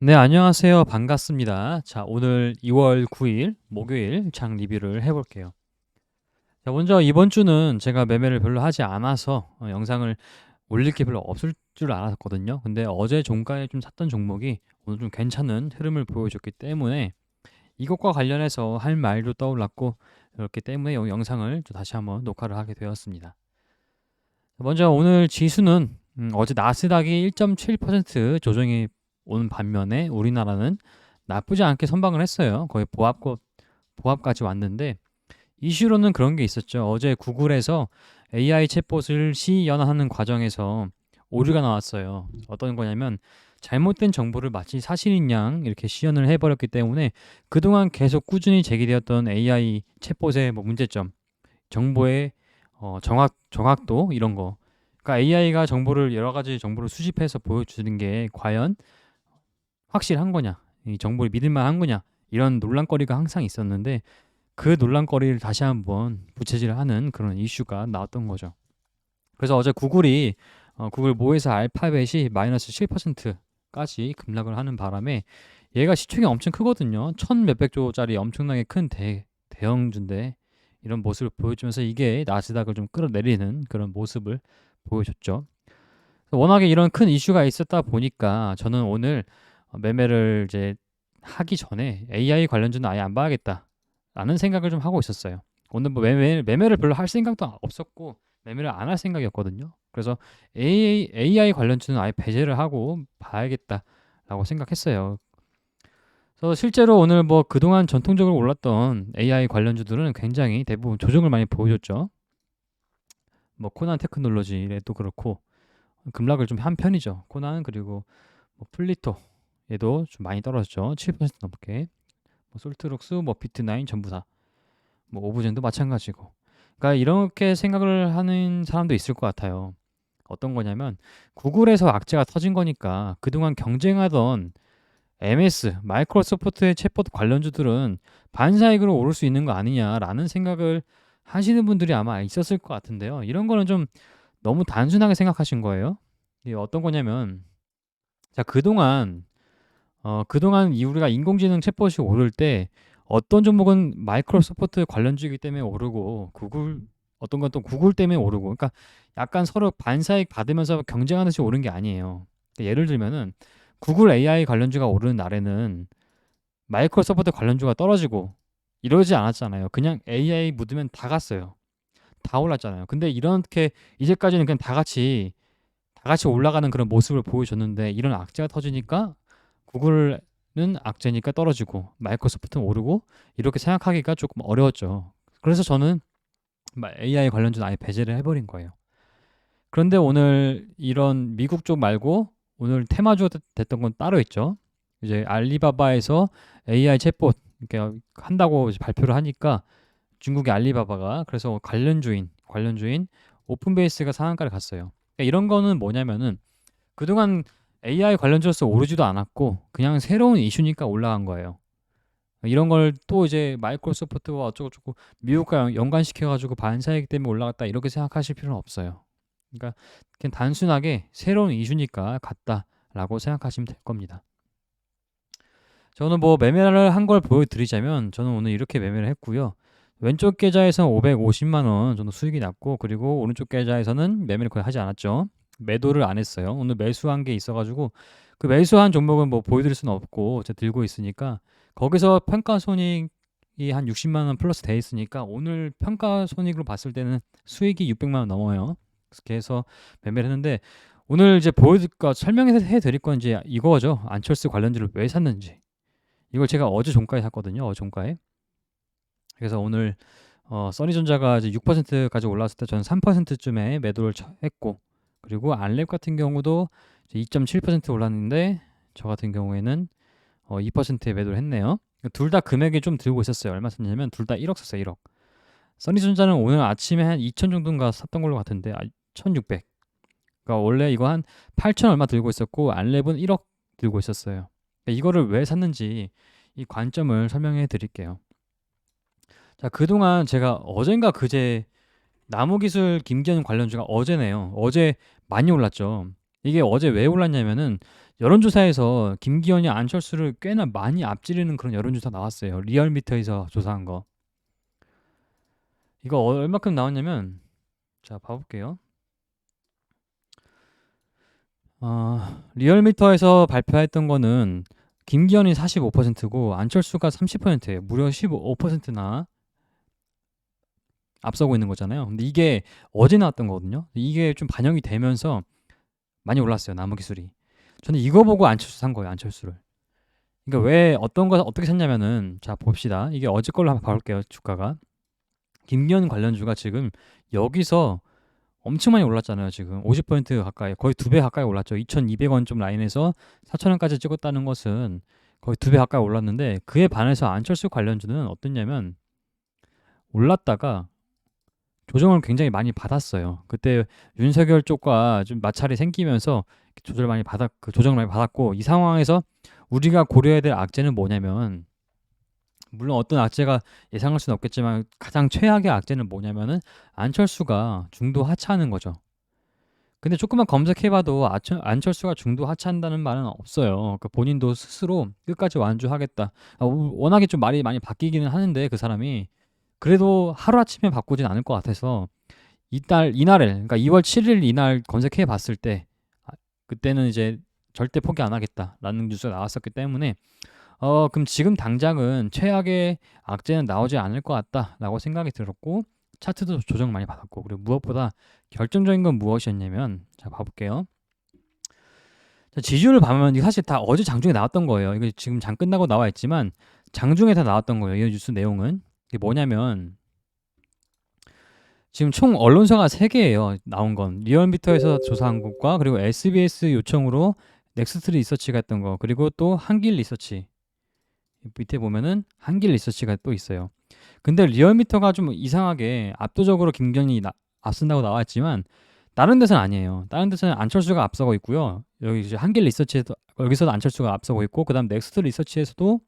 네, 안녕하세요. 반갑습니다. 자, 오늘 2월 9일 목요일 장 리뷰를 해볼게요. 자, 먼저 이번 주는 제가 매매를 별로 하지 않아서 어, 영상을 올릴 게 별로 없을 줄 알았거든요. 근데 어제 종가에 좀 샀던 종목이 오늘 좀 괜찮은 흐름을 보여줬기 때문에 이것과 관련해서 할 말도 떠올랐고 그렇기 때문에 이 영상을 또 다시 한번 녹화를 하게 되었습니다. 먼저 오늘 지수는 음, 어제 나스닥이 1.7% 조정이 오는 반면에 우리나라는 나쁘지 않게 선방을 했어요. 거의 보합 보합까지 왔는데 이슈로는 그런 게 있었죠. 어제 구글에서 AI 챗봇을 시연하는 과정에서 오류가 나왔어요. 어떤 거냐면 잘못된 정보를 마치 사실인 양 이렇게 시연을 해버렸기 때문에 그동안 계속 꾸준히 제기되었던 AI 챗봇의 뭐 문제점, 정보의 어, 정확 정확도 이런 거. 그러니까 AI가 정보를 여러 가지 정보를 수집해서 보여주는 게 과연 확실한 거냐, 이 정보를 믿을 만한 거냐 이런 논란거리가 항상 있었는데 그 논란거리를 다시 한번 부채질하는 그런 이슈가 나왔던 거죠. 그래서 어제 구글이 어, 구글 모회사 알파벳이 마이너스 7%까지 급락을 하는 바람에 얘가 시총이 엄청 크거든요. 천 몇백 조짜리 엄청나게 큰 대, 대형주인데 이런 모습을 보여주면서 이게 나스닥을 좀 끌어내리는 그런 모습을 보여줬죠. 워낙에 이런 큰 이슈가 있었다 보니까 저는 오늘 어, 매매를 이제 하기 전에 AI 관련주는 아예 안 봐야겠다 라는 생각을 좀 하고 있었어요. 오늘 뭐 매매, 매매를 별로 할 생각도 없었고 매매를 안 할 생각이었거든요. 그래서 AI, AI 관련주는 아예 배제를 하고 봐야겠다라고 생각했어요. 그래서 실제로 오늘 뭐 그동안 전통적으로 올랐던 AI 관련주들은 굉장히 대부분 조정을 많이 보여줬죠. 뭐 코난 테크놀로지도 그렇고 급락을 좀 한 편이죠. 코난 그리고 뭐 플리토 얘도 좀 많이 떨어졌죠. 7% 넘게. 뭐 솔트룩스, 뭐 비트나인 전부 다. 뭐 오브젠도 마찬가지고. 그러니까 이렇게 생각을 하는 사람도 있을 것 같아요. 어떤 거냐면 구글에서 악재가 터진 거니까 그동안 경쟁하던 MS, 마이크로소프트의 챗봇 관련주들은 반사익으로 오를 수 있는 거 아니냐라는 생각을 하시는 분들이 아마 있었을 것 같은데요. 이런 거는 좀 너무 단순하게 생각하신 거예요. 이게 어떤 거냐면 자 그동안 어, 그동안 이 우리가 인공지능 챗봇이 오를 때 어떤 종목은 마이크로소프트 관련주이기 때문에 오르고 구글 어떤 건 또 구글 때문에 오르고 그러니까 약간 서로 반사익 받으면서 경쟁하듯이 오른 게 아니에요. 그러니까 예를 들면은 구글 AI 관련주가 오르는 날에는 마이크로소프트 관련주가 떨어지고 이러지 않았잖아요. 그냥 AI 묻으면 다 갔어요. 다 올랐잖아요. 근데 이렇게 이제까지는 그냥 다 같이 다 같이 올라가는 그런 모습을 보여줬는데 이런 악재가 터지니까 구글은 악재니까 떨어지고 마이크로소프트는 오르고 이렇게 생각하기가 조금 어려웠죠. 그래서 저는 AI 관련주는 아예 배제를 해버린 거예요. 그런데 오늘 이런 미국 쪽 말고 오늘 테마주가 됐던 건 따로 있죠. 이제 알리바바에서 AI 챗봇 이렇게 한다고 발표를 하니까 중국의 알리바바가 그래서 관련주인 관련주인 오픈베이스가 상한가를 갔어요. 그러니까 이런 거는 뭐냐면은 그동안 AI 관련주로서 오르지도 않았고 그냥 새로운 이슈니까 올라간 거예요. 이런 걸 또 이제 마이크로소프트와 어쩌고저쩌고 미국과 연관시켜 가지고 반사이기 때문에 올라갔다 이렇게 생각하실 필요는 없어요. 그러니까 그냥 단순하게 새로운 이슈니까 갔다라고 생각하시면 될 겁니다. 저는 뭐 매매를 한 걸 보여드리자면 저는 오늘 이렇게 매매를 했고요. 왼쪽 계좌에서 550만 원 정도 수익이 났고 그리고 오른쪽 계좌에서는 매매를 거의 하지 않았죠. 매도를 안 했어요. 오늘 매수한 게 있어가지고 그 매수한 종목은 뭐 보여드릴 수는 없고 제가 들고 있으니까 거기서 평가 손익이 한 60만 원 플러스 돼 있으니까 오늘 평가 손익으로 봤을 때는 수익이 600만 원 넘어요. 그래서 매매를 했는데 오늘 이제 보여드릴까 설명해 드릴 건 이제 이거죠. 안철수 관련주를 왜 샀는지. 이걸 제가 어제 종가에 샀거든요. 어제 종가에. 그래서 오늘 어, 써니전자가 이제 6%까지 올라왔을 때 저는 3%쯤에 매도를 했고 그리고 알랩 같은 경우도 2.7% 올랐는데 저 같은 경우에는 어 2%에 매도를 했네요. 둘 다 금액이 좀 들고 있었어요. 얼마 썼냐면 둘 다 1억 썼어요. 1억. 써니전자는 오늘 아침에 한 2천 정도인가 샀던 걸로 같은데 아, 1,600. 그러니까 원래 이거 한 8천 얼마 들고 있었고 알랩은 1억 들고 있었어요. 그러니까 이거를 왜 샀는지 이 관점을 설명해 드릴게요. 자, 그동안 제가 어젠가 그제 나무기술 김기현 관련주가 어제네요. 어제 많이 올랐죠. 이게 어제 왜 올랐냐면은 여론조사에서 김기현이 안철수를 꽤나 많이 앞지르는 그런 여론조사 나왔어요. 리얼미터에서 조사한 거. 이거 얼마큼 나왔냐면 자 봐볼게요. 어, 리얼미터에서 발표했던 거는 김기현이 45%고 안철수가 30%예요. 무려 15%나 앞서고 있는 거잖아요. 근데 이게 어제 나왔던 거거든요. 이게 좀 반영이 되면서 많이 올랐어요. 나무 기술이. 저는 이거 보고 안철수 산 거예요. 안철수를. 그러니까 왜 어떤 거 어떻게 샀냐면은 자 봅시다. 이게 어제 걸로 한번 봐볼게요. 주가가 김기현 관련주가 지금 여기서 엄청 많이 올랐잖아요. 지금 50% 가까이 거의 두 배 가까이 올랐죠. 2,200원 좀 라인에서 4,000원까지 찍었다는 것은 거의 두 배 가까이 올랐는데 그에 반해서 안철수 관련주는 어땠냐면 올랐다가 조정을 굉장히 많이 받았어요. 그때 윤석열 쪽과 좀 마찰이 생기면서 조절 많이 받았 그 조정을 많이 받았고 이 상황에서 우리가 고려해야 될 악재는 뭐냐면 물론 어떤 악재가 예상할 수는 없겠지만 가장 최악의 악재는 뭐냐면은 안철수가 중도 하차하는 거죠. 근데 조금만 검색해봐도 안철수가 중도 하차한다는 말은 없어요. 그러니까 본인도 스스로 끝까지 완주하겠다. 아, 워낙에 좀 말이 많이 바뀌기는 하는데 그 사람이 그래도 하루아침에 바꾸진 않을 것 같아서 이달 이날에 그러니까 2월 7일 이날 검색해 봤을 때 아, 그때는 이제 절대 포기 안 하겠다라는 뉴스가 나왔었기 때문에 어 그럼 지금 당장은 최악의 악재는 나오지 않을 것 같다라고 생각이 들었고 차트도 조정 많이 받았고 그리고 무엇보다 결정적인 건 무엇이었냐면 자 봐볼게요. 자, 지지율을 보면 사실 다 어제 장중에 나왔던 거예요. 이거 지금 장 끝나고 나와 있지만 장중에 다 나왔던 거예요. 이 뉴스 내용은 이게 뭐냐면 지금 총 언론사가 3개예요. 나온 건 리얼미터에서 조사한 것과 그리고 SBS 요청으로 넥스트 리서치가 했던 거 그리고 또 한길 리서치 밑에 보면은 한길 리서치가 또 있어요. 근데 리얼미터가 좀 이상하게 압도적으로 김경이 나, 앞선다고 나왔지만 다른 데서는 아니에요. 다른 데서는 안철수가 앞서고 있고요. 여기 이제 한길 리서치에서 여기서도 안철수가 앞서고 있고 그다음 넥스트 리서치에서도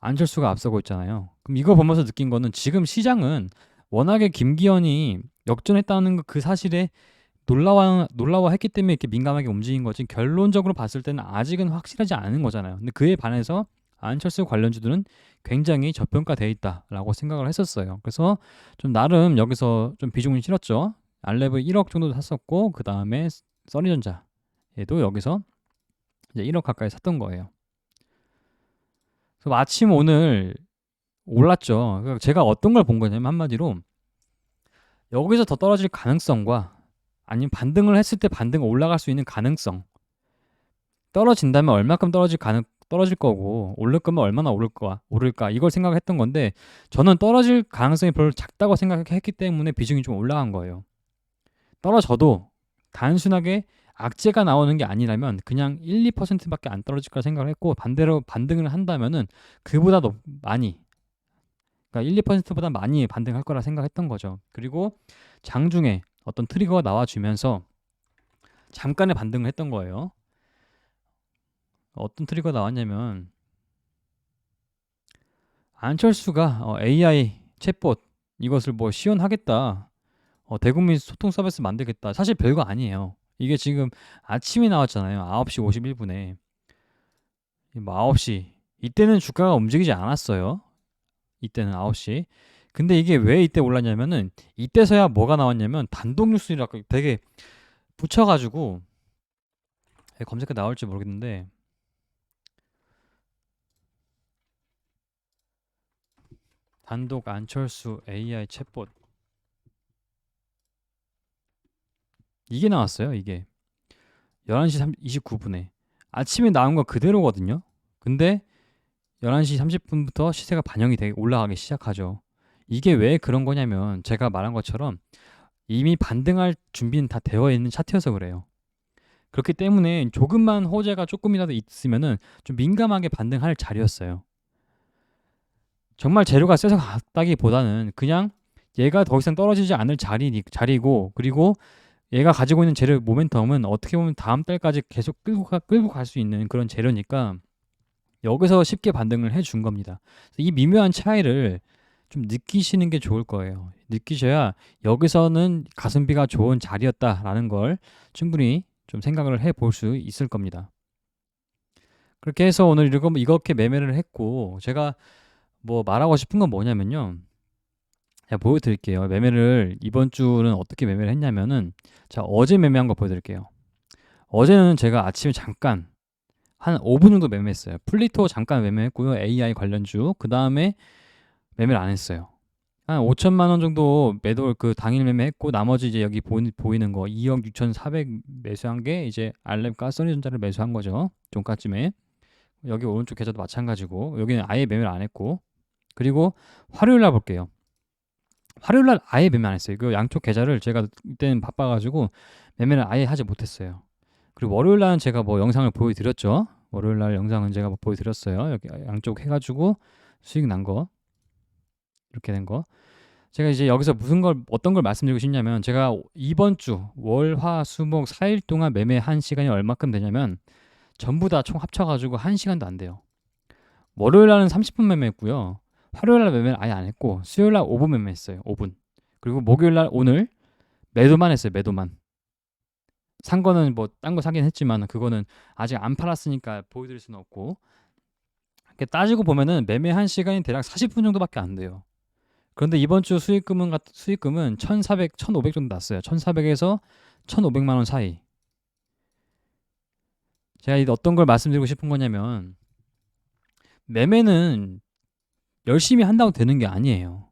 안철수가 앞서고 있잖아요. 그럼 이거 보면서 느낀 거는 지금 시장은 워낙에 김기현이 역전했다는 그 사실에 놀라워 놀라워했기 때문에 이렇게 민감하게 움직인 거지 결론적으로 봤을 때는 아직은 확실하지 않은 거잖아요. 근데 그에 반해서 안철수 관련주들은 굉장히 저평가돼 있다라고 생각을 했었어요. 그래서 좀 나름 여기서 좀 비중을 실었죠. 알레브 1억 정도 샀었고 그 다음에 써니전자에도 여기서 이제 1억 가까이 샀던 거예요. 그래서 마침 오늘 올랐죠. 그러니까 제가 어떤 걸 본 거냐면 한마디로 여기서 더 떨어질 가능성과 아니면 반등을 했을 때 반등 올라갈 수 있는 가능성 떨어진다면 얼마큼 떨어질 가능 떨어질 거고 오를 거면 얼마나 오를까 오를까 이걸 생각했던 건데 저는 떨어질 가능성이 별로 작다고 생각했기 때문에 비중이 좀 올라간 거예요. 떨어져도 단순하게 악재가 나오는 게 아니라면 그냥 1, 2%밖에 안 떨어질 거라 생각을 했고 반대로 반등을 한다면은 그보다 더 많이 그러니까 1, 2%보다 많이 반등할 거라 생각했던 거죠. 그리고 장중에 어떤 트리거가 나와주면서 잠깐의 반등을 했던 거예요. 어떤 트리거 나왔냐면 안철수가 어, AI 챗봇 이것을 뭐 시연하겠다. 어, 대국민 소통 서비스 만들겠다. 사실 별거 아니에요. 이게 지금 아침에 나왔잖아요. 9시 51분에. 뭐 9시. 이때는 주가가 움직이지 않았어요. 이때는 9시. 근데 이게 왜 이때 올랐냐면은 이때서야 뭐가 나왔냐면 단독 뉴스라고 되게 붙여가지고 검색해 나올지 모르겠는데 단독 안철수 AI 챗봇 이게 나왔어요 이게. 11시 29분에. 아침에 나온 거 그대로거든요. 근데 11시 30분부터 시세가 반영이 되게 올라가기 시작하죠. 이게 왜 그런 거냐면 제가 말한 것처럼 이미 반등할 준비는 다 되어 있는 차트여서 그래요. 그렇기 때문에 조금만 호재가 조금이라도 있으면은 좀 민감하게 반등할 자리였어요. 정말 재료가 세서 갔다기보다는 그냥 얘가 더 이상 떨어지지 않을 자리, 자리고 그리고 얘가 가지고 있는 재료 모멘텀은 어떻게 보면 다음 달까지 계속 끌고, 가, 끌고 갈 수 있는 그런 재료니까 여기서 쉽게 반등을 해 준 겁니다. 이 미묘한 차이를 좀 느끼시는 게 좋을 거예요. 느끼셔야 여기서는 가성비가 좋은 자리였다라는 걸 충분히 좀 생각을 해 볼 수 있을 겁니다. 그렇게 해서 오늘 이렇게 매매를 했고 제가 뭐 말하고 싶은 건 뭐냐면요. 제가 보여드릴게요. 매매를 이번 주는 어떻게 매매를 했냐면은 자 어제 매매한 거 보여드릴게요. 어제는 제가 아침에 잠깐 한 5분 정도 매매했어요. 플리토 잠깐 매매했고요. AI 관련주 그 다음에 매매를 안 했어요. 한 5천만 원 정도 매도 그 당일 매매했고 나머지 이제 여기 보, 보이는 거 2억 6,400 매수한 게 이제 알렘 가스리전자를 매수한 거죠. 종가쯤에 여기 오른쪽 계좌도 마찬가지고 여기는 아예 매매를 안 했고 그리고 화요일 날 볼게요. 화요일 날 아예 매매 안 했어요. 그 양쪽 계좌를 제가 이때는 바빠가지고 매매를 아예 하지 못했어요. 그리고 월요일 날은 제가 뭐 영상을 보여드렸죠. 월요일 날 영상은 제가 뭐 보여드렸어요. 여기 양쪽 해가지고 수익 난 거. 이렇게 된 거. 제가 이제 여기서 무슨 걸 어떤 걸 말씀드리고 싶냐면 제가 이번 주 월, 화, 수, 목 4일 동안 매매한 시간이 얼마큼 되냐면 전부 다 총 합쳐가지고 1시간도 안 돼요. 월요일 날은 30분 매매했고요. 화요일 날 매매를 아예 안 했고 수요일 날 5분 매매했어요. 5분. 그리고 목요일 날 오늘 매도만 했어요. 매도만. 산 거는 뭐 딴 거 사긴 했지만 그거는 아직 안 팔았으니까 보여드릴 수는 없고 따지고 보면은 매매한 시간이 대략 40분 정도밖에 안 돼요. 그런데 이번 주 수익금은 수익금은 1,400, 1,500 정도 났어요. 1,400에서 1,500만 원 사이. 제가 어떤 걸 말씀드리고 싶은 거냐면 매매는 열심히 한다고 되는 게 아니에요.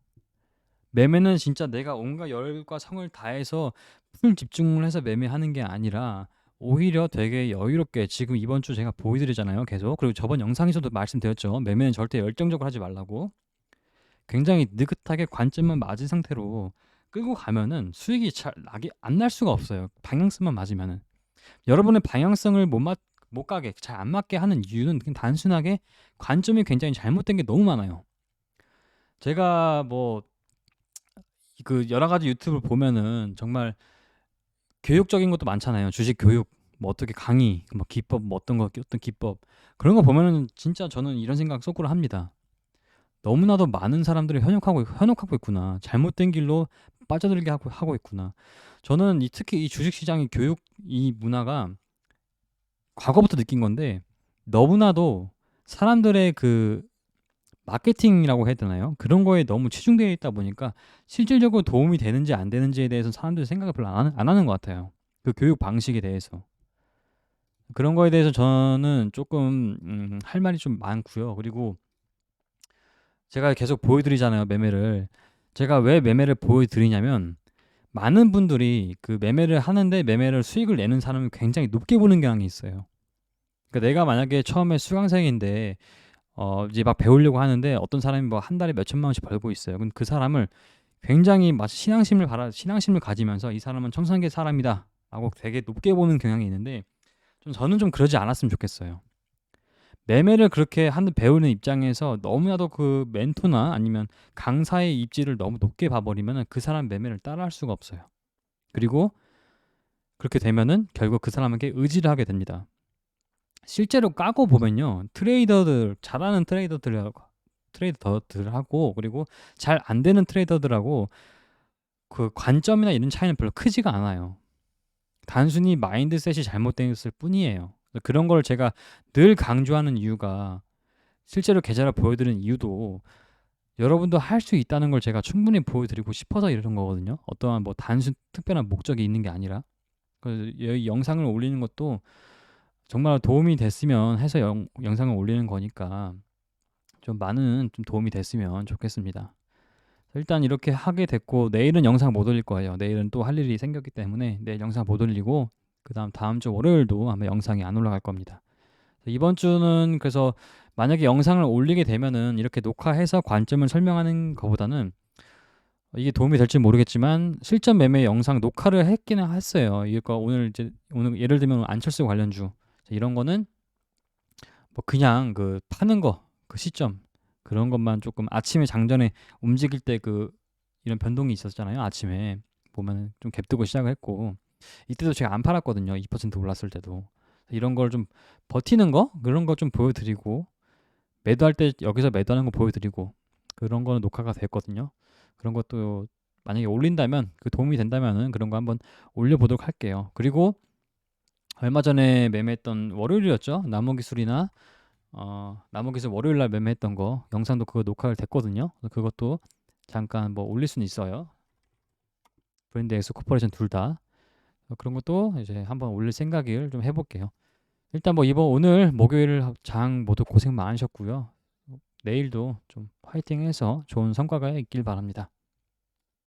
매매는 진짜 내가 온갖 열과 성을 다해서 풀 집중을 해서 매매하는 게 아니라 오히려 되게 여유롭게 지금 이번 주 제가 보여드리잖아요. 계속. 그리고 저번 영상에서도 말씀드렸죠. 매매는 절대 열정적으로 하지 말라고. 굉장히 느긋하게 관점만 맞은 상태로 끌고 가면은 수익이 잘 나게 안 날 수가 없어요. 방향성만 맞으면은. 여러분의 방향성을 못, 맞, 못 가게 잘 안 맞게 하는 이유는 그냥 단순하게 관점이 굉장히 잘못된 게 너무 많아요. 제가 뭐 그 여러 가지 유튜브를 보면은 정말 교육적인 것도 많잖아요. 주식 교육, 뭐 어떻게 강의, 뭐 기법, 뭐 어떤 거, 어떤 기법 그런 거 보면은 진짜 저는 이런 생각 속으로 합니다. 너무나도 많은 사람들이 현혹하고 현혹하고 있구나. 잘못된 길로 빠져들게 하고 하고 있구나. 저는 이 특히 이 주식 시장의 교육 이 문화가 과거부터 느낀 건데 너무나도 사람들의 그 마케팅이라고 해야 되나요? 그런 거에 너무 치중되어 있다 보니까 실질적으로 도움이 되는지 안 되는지에 대해서 사람들이 생각을 별로 안, 안 하는 것 같아요. 그 교육 방식에 대해서. 그런 거에 대해서 저는 조금 음, 할 말이 좀 많고요. 그리고 제가 계속 보여드리잖아요, 매매를. 제가 왜 매매를 보여드리냐면 많은 분들이 그 매매를 하는데 매매를 수익을 내는 사람을 굉장히 높게 보는 경향이 있어요. 그러니까 내가 만약에 처음에 수강생인데 어 이제 막 배우려고 하는데 어떤 사람이 뭐 한 달에 몇 천만 원씩 벌고 있어요. 그 사람을 굉장히 마치 신앙심을 바라 신앙심을 가지면서 이 사람은 청산계 사람이다라고 되게 높게 보는 경향이 있는데 좀 저는 좀 그러지 않았으면 좋겠어요. 매매를 그렇게 하는 배우는 입장에서 너무나도 그 멘토나 아니면 강사의 입지를 너무 높게 봐버리면 그 사람 매매를 따라할 수가 없어요. 그리고 그렇게 되면은 결국 그 사람에게 의지를 하게 됩니다. 실제로 까고 보면요. 트레이더들 잘하는 트레이더들하고 트레이더들하고 그리고 잘 안 되는 트레이더들하고 그 관점이나 이런 차이는 별로 크지가 않아요. 단순히 마인드셋이 잘못되었을 뿐이에요. 그런 걸 제가 늘 강조하는 이유가 실제로 계좌를 보여드리는 이유도 여러분도 할 수 있다는 걸 제가 충분히 보여드리고 싶어서 이러는 거거든요. 어떠한 뭐 단순 특별한 목적이 있는 게 아니라 그 영상을 올리는 것도 정말 도움이 됐으면 해서 영, 영상을 올리는 거니까 좀 많은 좀 도움이 됐으면 좋겠습니다. 일단 이렇게 하게 됐고 내일은 영상 못 올릴 거예요. 내일은 또 할 일이 생겼기 때문에 내일 영상 못 올리고 그다음 다음 주 월요일도 아마 영상이 안 올라갈 겁니다. 이번 주는 그래서 만약에 영상을 올리게 되면은 이렇게 녹화해서 관점을 설명하는 것보다는 이게 도움이 될지 모르겠지만 실전 매매 영상 녹화를 했기는 했어요. 이거 오늘 이제 오늘 예를 들면 안철수 관련주 이런 거는 뭐 그냥 그 파는 거 그 시점 그런 것만 조금 아침에 장전에 움직일 때 그 이런 변동이 있었잖아요. 아침에 보면 좀 갭뜨고 시작을 했고 이때도 제가 안 팔았거든요. 2% 올랐을 때도 이런 걸 좀 버티는 거 그런 거 좀 보여드리고 매도할 때 여기서 매도하는 거 보여드리고 그런 거는 녹화가 됐거든요. 그런 것도 만약에 올린다면 그 도움이 된다면은 그런 거 한번 올려보도록 할게요. 그리고 얼마 전에 매매했던 월요일이었죠. 나무 기술이나 어, 나무 기술 월요일 날 매매했던 거 영상도 그거 녹화를 됐거든요. 그것도 잠깐 뭐 올릴 수는 있어요. 브랜드 엑스 코퍼레이션 둘 다. 그런 것도 이제 한번 올릴 생각을 좀 해볼게요. 일단 뭐 이번 오늘 목요일 장 모두 고생 많으셨고요. 내일도 좀 화이팅해서 좋은 성과가 있길 바랍니다.